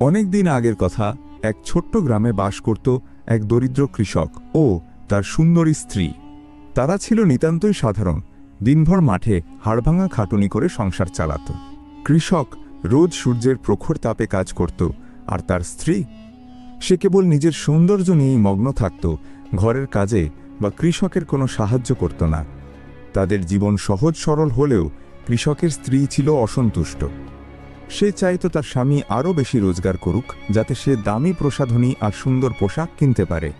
অনেক দিন আগের কথা, এক ছোট্ট গ্রামে বাস করত এক দরিদ্র কৃষক ও তার সুন্দরী স্ত্রী। তারা ছিল নিতান্তই সাধারণ, দিনভর মাঠে হাড়ভাঙা খাটুনি করে সংসার চালাত। কৃষক রোজ সূর্যের প্রখর তাপে কাজ করত, আর তার স্ত্রী? সে কেবল নিজের সৌন্দর্য নিয়েই মগ্ন থাকত, ঘরের কাজে বা কৃষকের কোনো সাহায্য করত না। তাদের জীবন সহজ সরল হলেও কৃষকের স্ত্রী ছিল অসন্তুষ্ট। সে চাইতো তার স্বামী আরও বেশি রোজগার করুক, যাতে সে দামি প্রসাধনী আর সুন্দর পোশাক কিনতে পারে।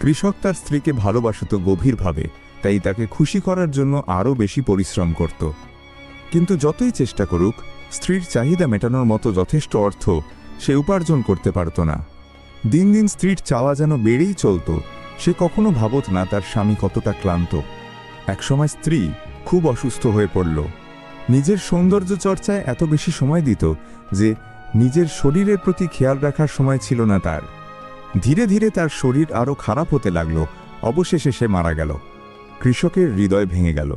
কৃষক তার স্ত্রীকে ভালোবাসত গভীরভাবে, তাই তাকে খুশি করার জন্য আরও বেশি পরিশ্রম করত। কিন্তু যতই চেষ্টা করুক, স্ত্রীর চাহিদা মেটানোর মতো যথেষ্ট অর্থ সে উপার্জন করতে পারত না। দিন দিন স্ত্রীর চাওয়া যেন বেড়েই চলত, সে কখনো ভাবত না তার স্বামী কতটা ক্লান্ত। একসময় স্ত্রী খুব অসুস্থ হয়ে পড়ল। নিজের সৌন্দর্য চর্চায় এত বেশি সময় দিত যে নিজের শরীরের প্রতি খেয়াল রাখার সময় ছিল না তার। ধীরে ধীরে তার শরীর আরও খারাপ হতে লাগল। অবশেষে সে মারা গেল। কৃষকের হৃদয় ভেঙে গেল।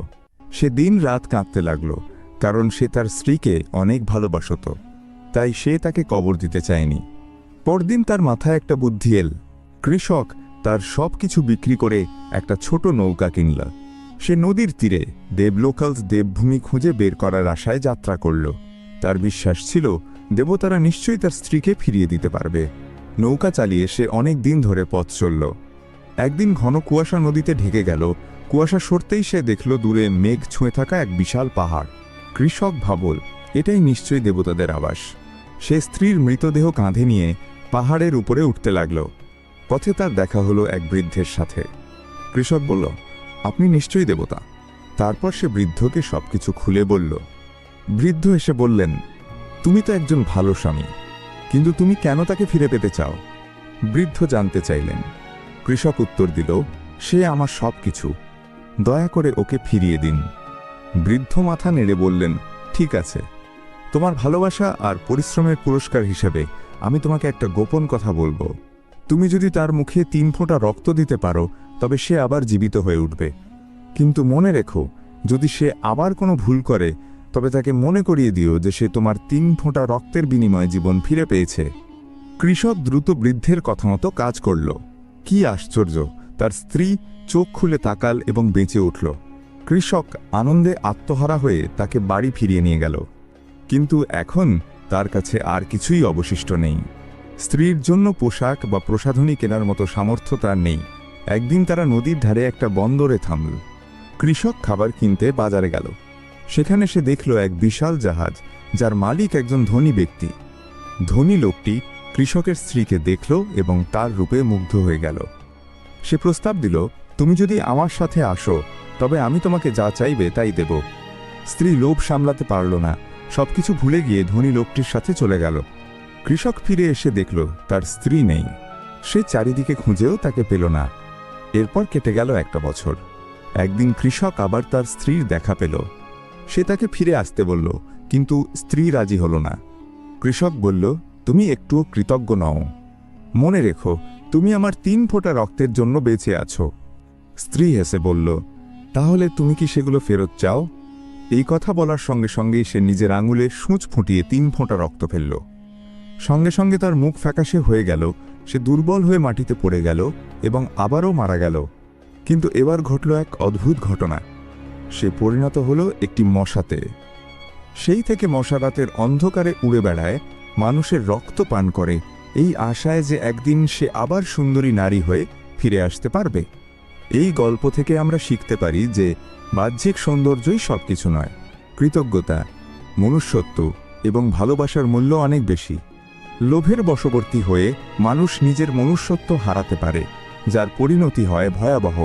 সে দিন রাত কাঁদতে লাগল, কারণ সে তার স্ত্রীকে অনেক ভালোবাসত। তাই সে তাকে কবর দিতে চায়নি। পরদিন তার মাথায় একটা বুদ্ধি এল। কৃষক তার সব কিছু বিক্রি করে একটা ছোট নৌকা কিনল। সে নদীর তীরে দেবলোকালস দেবভূমি খুঁজে বের করার আশায় যাত্রা করল। তার বিশ্বাস ছিল দেবতারা নিশ্চয়ই তার স্ত্রীকে ফিরিয়ে দিতে পারবে। নৌকা চালিয়ে সে অনেক দিন ধরে পথ চলল। একদিন ঘন কুয়াশা নদীতে ঢেকে গেল। কুয়াশা সরতেই সে দেখল দূরে মেঘ ছুঁয়ে থাকা এক বিশাল পাহাড়। কৃষক ভাবল, এটাই নিশ্চয়ই দেবতাদের আবাস। সে স্ত্রীর মৃতদেহ কাঁধে নিয়ে পাহাড়ের উপরে উঠতে লাগল। পথে তার দেখা হলো এক বৃদ্ধের সাথে। কৃষক বলল আপনি নিশ্চয়ই দেবতা। তারপর সে বৃদ্ধকে সবকিছু খুলে বলল, বৃদ্ধ এসে বললেন, তুমি তো একজন ভালো স্বামী, কিন্তু তুমি কেন তাকে ফিরে পেতে চাও? বৃদ্ধ জানতে চাইলেন। কৃষক উত্তর দিল, সে আমার সব কিছু দয়া করে ওকে ফিরিয়ে দিন। বৃদ্ধ মাথা নেড়ে বললেন, ঠিক আছে। তোমার ভালোবাসা আর পরিশ্রমের পুরস্কার হিসেবে আমি তোমাকে একটা গোপন কথা বলব। তুমি যদি তার মুখে তিন ফোঁটা রক্ত দিতে পারো তবে সে আবার জীবিত হয়ে উঠবে। কিন্তু মনে রেখো, যদি সে আবার কোনো ভুল করে, তবে তাকে মনে করিয়ে দিও যে সে তোমার তিন ফোঁটা রক্তের বিনিময়ে জীবন ফিরে পেয়েছে। কৃষক দ্রুত বৃদ্ধের কথা মতো কাজ করল। কি আশ্চর্য, তার স্ত্রী চোখ খুলে তাকাল এবং বেঁচে উঠল। কৃষক আনন্দে আত্মহারা হয়ে তাকে বাড়ি ফিরিয়ে নিয়ে গেল। কিন্তু এখন তার কাছে আর কিছুই অবশিষ্ট নেই। স্ত্রীর জন্য পোশাক বা প্রসাধনী কেনার মতো সামর্থ্য তার নেই। একদিন তারা নদীর ধারে একটা বন্দরে থামল। কৃষক খাবার কিনতে বাজারে গেল। সেখানে সে দেখল এক বিশাল জাহাজ, যার মালিক একজন ধনী ব্যক্তি। ধনী লোকটি কৃষকের স্ত্রীকে দেখল এবং তার রূপে মুগ্ধ হয়ে গেল। সে প্রস্তাব দিল, তুমি যদি আমার সাথে আসো, তবে আমি তোমাকে যা চাইবে তাই দেব। স্ত্রী লোভ সামলাতে পারল না। সবকিছু ভুলে গিয়ে ধনী লোকটির সাথে চলে গেল। কৃষক ফিরে এসে দেখল, তার স্ত্রী নেই। সে চারিদিকে খুঁজেও তাকে পেল না। এরপর কেটে গেল একটা বছর। একদিন কৃষক আবার তার স্ত্রীর দেখা পেল। সে তাকে ফিরে আসতে বলল, কিন্তু স্ত্রী রাজি হল না। কৃষক বলল, তুমি একটুও কৃতজ্ঞ নও। মনে রেখো, তুমি আমার তিন ফোঁটা রক্তের জন্য বেঁচে আছো। স্ত্রী হেসে বলল, তাহলে তুমি কি সেগুলো ফেরত চাও? এই কথা বলার সঙ্গে সঙ্গেই সে নিজের আঙুলে সূচ ফুটিয়ে তিন ফোঁটা রক্ত ফেলল। সঙ্গে সঙ্গে তার মুখ ফ্যাকাশে হয়ে গেল সে দুর্বল হয়ে মাটিতে পড়ে গেল এবং আবারও মারা গেল। কিন্তু এবার ঘটল এক অদ্ভুত ঘটনা। সে পরিণত হলো একটি মশাতে। সেই থেকে মশা রাতের অন্ধকারে উড়ে বেড়ায়, মানুষের রক্ত পান করে, এই আশায় যে একদিন সে আবার সুন্দরী নারী হয়ে ফিরে আসতে পারবে। এই গল্প থেকে আমরা শিখতে পারি যে বাহ্যিক সৌন্দর্যই সবকিছু নয়, কৃতজ্ঞতা, মনুষ্যত্ব এবং ভালোবাসার মূল্য অনেক বেশি। লোভের বশবর্তী হয়ে মানুষ নিজের মনুষ্যত্ব হারাতে পারে যার পরিণতি হয় ভয়াবহ।